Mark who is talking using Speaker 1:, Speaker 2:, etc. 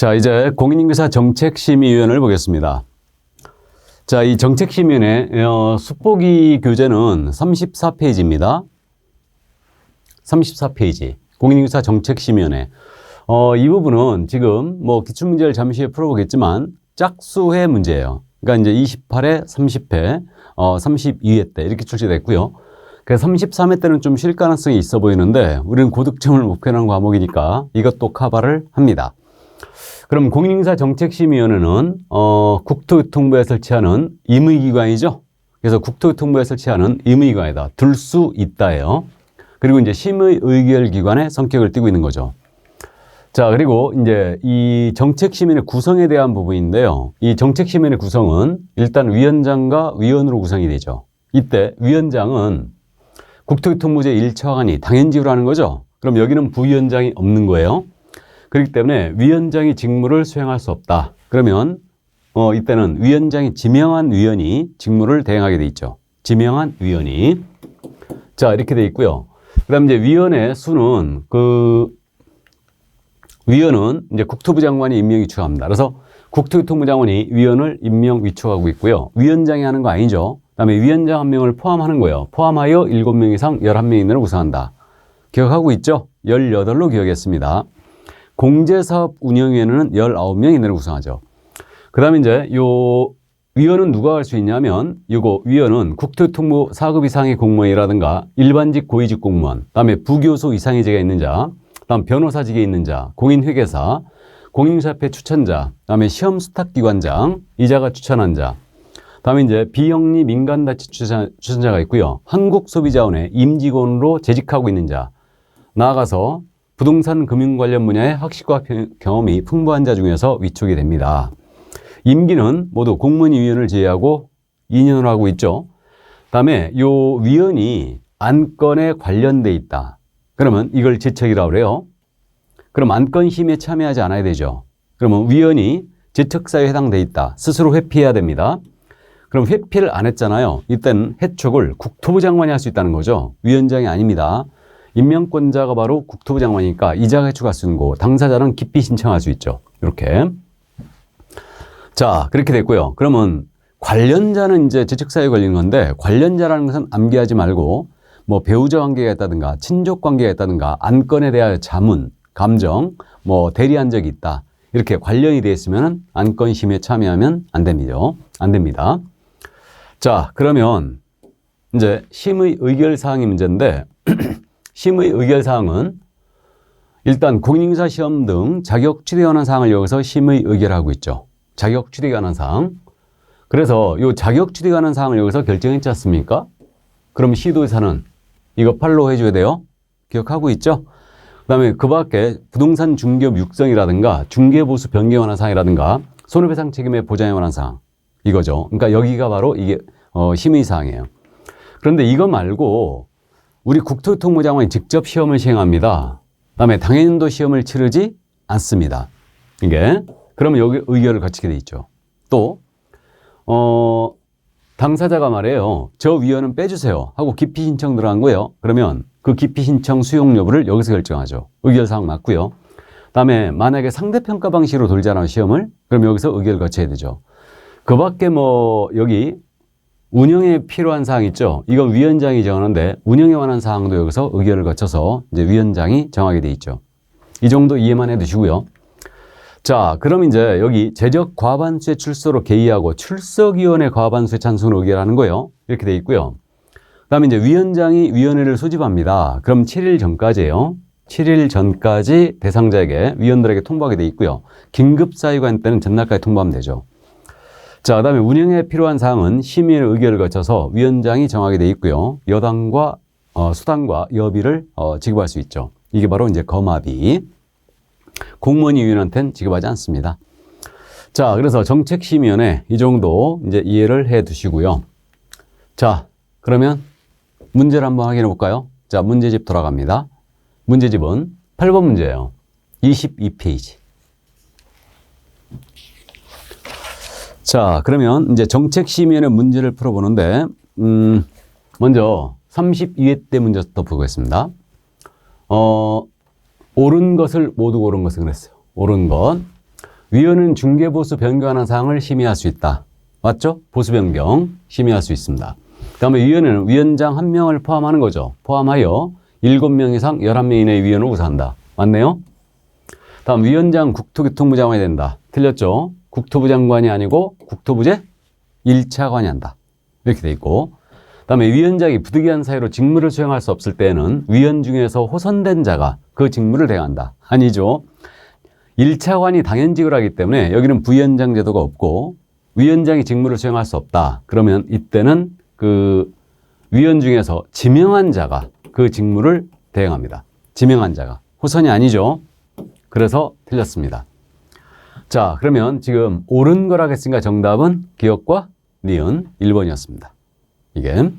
Speaker 1: 자, 이제 공인인구사 정책심의위원회를 보겠습니다. 자, 이 정책심의위원회 어, 숙보기 교재는 34페이지입니다. 34페이지. 공인인구사 정책심의위원회. 어, 이 부분은 지금 뭐 기출문제를 잠시 풀어보겠지만 짝수회 문제예요. 그러니까 이제 28회, 30회, 어, 32회 때 이렇게 출제됐고요. 그 33회 때는 좀 쉴 가능성이 있어 보이는데 우리는 고득점을 목표로 한 과목이니까 이것도 커버를 합니다. 그럼 공인인사 정책심의위원회는 어, 국토교통부에 설치하는 임의기관이죠. 그래서 국토교통부에 설치하는 임의기관이다. 들 수 있다예요. 그리고 이제 심의 의결 기관의 성격을 띠고 있는 거죠. 자, 그리고 이제 이 정책심의의 구성에 대한 부분인데요. 이 정책심의의 구성은 일단 위원장과 위원으로 구성이 되죠. 이때 위원장은 국토교통부 제1차관이 당연직으로 하는 거죠. 그럼 여기는 부위원장이 없는 거예요. 그렇기 때문에 위원장이 직무를 수행할 수 없다. 그러면 어, 이때는 위원장이 지명한 위원이 직무를 대행하게 돼 있죠. 지명한 위원이. 자, 이렇게 돼 있고요. 그 다음 이제 위원의 수는 그 위원은 이제 국토부 장관이 임명 위촉합니다. 그래서 국토교통부 장관이 위원을 임명 위촉하고 있고요. 위원장이 하는 거 아니죠. 그다음에 위원장 한 명을 포함하는 거예요. 포함하여 7명 이상 11명 이내로 구성한다. 기억하고 있죠? 18로 기억했습니다. 공제사업 운영위원회는 19명 이내로 구성하죠. 그 다음에 이제 요 위원은 누가 할 수 있냐면 이거 위원은 국토교통부 4급 이상의 공무원이라든가 일반직 고위직 공무원, 그다음에 부교수 이상의 제가 있는 자, 다음 변호사직에 있는 자, 공인회계사, 공인사협회 추천자, 그다음에 시험 수탁기관장, 이자가 추천한 자, 다음에 이제 비영리 민간단체 추천, 추천자가 있고요. 한국소비자원의 임직원으로 재직하고 있는 자, 나아가서 부동산 금융 관련 분야의 학식과 경험이 풍부한 자 중에서 위촉이 됩니다. 임기는 모두 공무원위원을 제외하고 2년을 하고 있죠. 다음에 요 위원이 안건에 관련돼 있다. 그러면 이걸 제척이라고 그래요. 그럼 안건 심의에 참여하지 않아야 되죠. 그러면 위원이 제척사에 해당돼 있다. 스스로 회피해야 됩니다. 그럼 회피를 안 했잖아요. 이때는 해촉을 국토부 장관이 할 수 있다는 거죠. 위원장이 아닙니다. 임명권자가 바로 국토부 장관이니까 해촉할 수 있는 거 당사자는 기피 신청할 수 있죠. 이렇게. 자, 그렇게 됐고요. 그러면 관련자는 이제 재직사에 걸린 건데 관련자라는 것은 암기하지 말고 뭐 배우자 관계가 있다든가 친족 관계가 있다든가 안건에 대한 자문, 감정, 뭐 대리한 적이 있다. 이렇게 관련이 되어 있으면 안건 심의에 참여하면 안 됩니다. 안 됩니다. 자, 그러면 이제 심의 의결 사항이 문제인데 심의 의결 사항은 일단 공인인사 시험 등 자격 취득에 관한 사항을 여기서 심의 의결하고 있죠. 자격 취득에 관한 사항. 그래서 이 자격 취득에 관한 사항을 여기서 결정했지 않습니까? 그럼 시도의사는 이거 팔로우 해줘야 돼요. 기억하고 있죠? 그 다음에 그 밖에 부동산 중개업 육성이라든가 중개보수 변경에 관한 사항이라든가 손해배상 책임의 보장에 관한 사항. 이거죠. 그러니까 여기가 바로 이게 어, 심의 사항이에요. 그런데 이거 말고 우리 국토교통부 장관이 직접 시험을 시행합니다. 그다음에 당연도 시험을 치르지 않습니다. 이게 그러면 여기 의결을 거치게 돼 있죠. 또 어, 당사자가 말해요. 저 위원은 빼주세요. 하고 기피 신청 들어간 거예요. 그러면 그 기피 신청 수용 여부를 여기서 결정하죠. 의결 사항 맞고요. 다음에 만약에 상대평가 방식으로 돌잖아요. 시험을. 그럼 여기서 의결을 거쳐야 되죠. 그 밖에 뭐 여기 운영에 필요한 사항 있죠. 이건 위원장이 정하는데 운영에 관한 사항도 여기서 의결을 거쳐서 이제 위원장이 정하게 돼 있죠. 이 정도 이해만 해 두시고요. 자, 그럼 이제 여기 제적 과반수의 출소로 개의하고 출석위원회 과반수의 찬성을 의결하는 거예요. 이렇게 돼 있고요. 그 다음에 이제 위원장이 위원회를 소집합니다. 그럼 7일 전까지예요. 7일 전까지 대상자에게 위원들에게 통보하게 돼 있고요. 긴급 사유관 때는 전날까지 통보하면 되죠. 자, 그 다음에 운영에 필요한 사항은 심의의 의결을 거쳐서 위원장이 정하게 돼 있고요. 여당과 어, 수당과 여비를 어, 지급할 수 있죠. 이게 바로 이제 거마비. 공무원이 위원한테는 지급하지 않습니다. 자, 그래서 정책심의원회 이 정도 이제 이해를 해 두시고요. 자, 그러면 문제를 한번 확인해 볼까요? 자, 문제집 돌아갑니다. 문제집은 8번 문제예요. 22페이지. 자, 그러면 이제 정책 심의원회 문제를 풀어보는데, 음, 먼저 32회 때 문제부터 보겠습니다. 어, 옳은 것을 모두 고른 것을 그랬어요. 옳은 것. 위원은 중개보수 변경하는 사항을 심의할 수 있다. 맞죠? 보수 변경 심의할 수 있습니다. 그 다음에 위원은 위원장 한 명을 포함하는 거죠. 포함하여 7명 이상 11명 이내의 위원을 구성한다. 맞네요? 다음 위원장 국토교통부 장관이 된다. 틀렸죠? 국토부 장관이 아니고 국토부제 1차관이 한다. 이렇게 돼 있고 그다음에 위원장이 부득이한 사유로 직무를 수행할 수 없을 때에는 위원 중에서 호선된 자가 그 직무를 대행한다. 아니죠. 1차관이 당연직을 하기 때문에 여기는 부위원장 제도가 없고 위원장이 직무를 수행할 수 없다. 그러면 이때는 그 위원 중에서 지명한 자가 그 직무를 대행합니다. 지명한 자가. 호선이 아니죠. 그래서 틀렸습니다. 자, 그러면 지금 옳은 거라겠으니까 정답은 기억과 니은 1번이었습니다. 이게